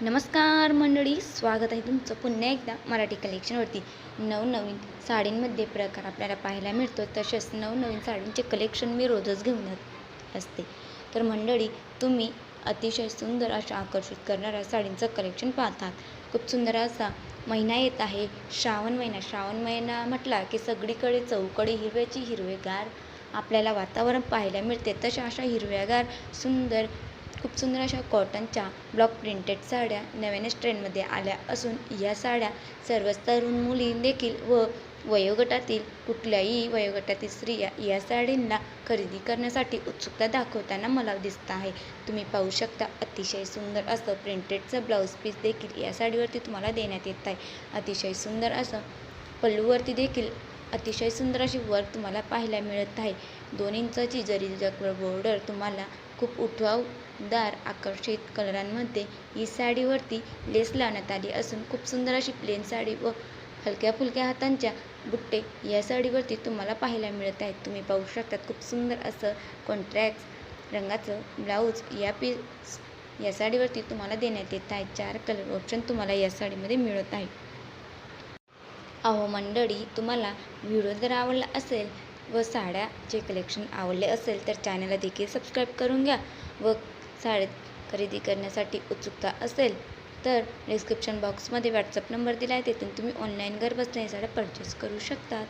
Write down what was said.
नमस्कार मंडळी स्वागत आहे तुमचं पुन्हा एकदा मराठी कलेक्शनवरती नवनवीन साडींमध्ये प्रकार आपल्याला पाहायला मिळतो तसेच नवनवीन साडींचे कलेक्शन मी रोजच घेऊन असते. तर मंडळी तुम्ही अतिशय सुंदर अशा आकर्षित करणाऱ्या साडींचं कलेक्शन पाहतात. खूप सुंदर असा महिना येत आहे. श्रावण महिना श्रावण महिना म्हटला की सगळीकडे चौकडे हिरव्याची हिरवेगार आपल्याला वातावरण पाहायला मिळते. तशा अशा हिरव्यागार सुंदर खूप सुंदर अशा कॉटनच्या ब्लॉक प्रिंटेड साड्या नव्यानेच ट्रेंडमध्ये आल्या असून या साड्या सर्वच तरुण मुली देखील व वयोगटातील कुठल्याही वयोगटातील स्त्रिया या साडींना खरेदी करण्यासाठी उत्सुकता दाखवताना मला दिसत आहे. तुम्ही पाहू शकता अतिशय सुंदर असं प्रिंटेडचं ब्लाऊज पीस देखील या साडीवरती तुम्हाला देण्यात येत आहे. अतिशय सुंदर असं पल्लूवरती देखील अतिशय सुंदर अशी वर्क तुम्हाला पाहायला मिळत आहे. दोन इंचाची जरी जगभर बॉर्डर तुम्हाला खूप उठवावदार आकर्षित कलरांमध्ये ही साडीवरती लेस लावण्यात आली असून खूप सुंदर अशी प्लेन साडी व हलक्या फुलक्या हातांच्या बुट्टे या साडीवरती तुम्हाला पाहायला मिळत आहेत. तुम्ही पाहू शकतात खूप सुंदर असं कॉन्ट्रॅक्ट रंगाचं ब्लाऊज या पीस या साडीवरती तुम्हाला देण्यात येत आहे चार कलर ऑप्शन तुम्हाला या साडीमध्ये मिळत आहे अहो मंडळी तुम्हाला व्हिडिओ जर आवडला असेल व साड्याचे कलेक्शन आवडले असेल तर चॅनलला देखील सबस्क्राईब करून घ्या व साड्या खरेदी करण्यासाठी उत्सुकता असेल तर डिस्क्रिप्शन बॉक्समध्ये व्हॉट्सअप नंबर दिला आहे तिथून तुम्ही ऑनलाईन घरबसल्या साड्या परचेस करू शकतात.